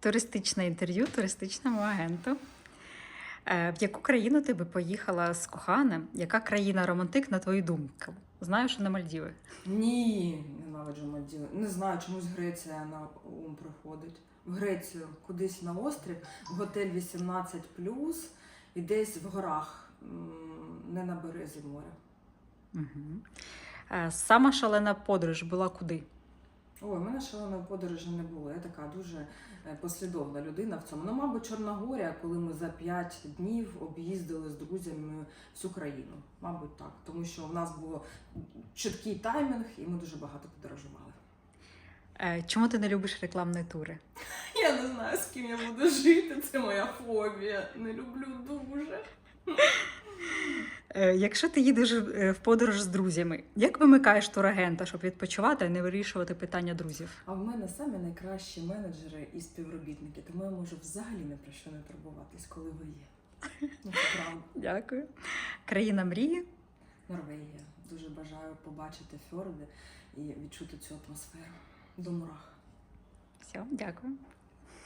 Туристичне інтерв'ю туристичному агенту. Е, В яку країну ти би поїхала з коханим? Яка країна романтик, на твою думку? Знаю, що на Мальдіви. Ні, ненавиджу Мальдіви. Не знаю, чомусь Греція на ум приходить. В Грецію кудись на острів, в готель 18 і десь в горах, не на березі моря. Угу. Сама шалена подорож була куди? Ой, у мене шаленої подорожі не було. Я така дуже е, послідовна людина в цьому. Ну, мабуть, Чорногорія, коли ми за 5 днів об'їздили з друзями всю країну. Мабуть, так. Тому що в нас був чіткий таймінг, і ми дуже багато подорожували. Е, Чому ти не любиш рекламні тури? Я не знаю, з ким я буду жити. Це моя фобія. Не люблю дуже. Е, Якщо ти їдеш е, в подорож з друзями, як вимикаєш турагента, щоб відпочивати, а не вирішувати питання друзів? А в мене самі найкращі менеджери і співробітники, тому я можу взагалі ні про що не турбуватись, коли ви є. Ну. Дякую. Країна мрії. Норвегія. Дуже бажаю побачити фьорди і відчути цю атмосферу до мурах. Все, дякую.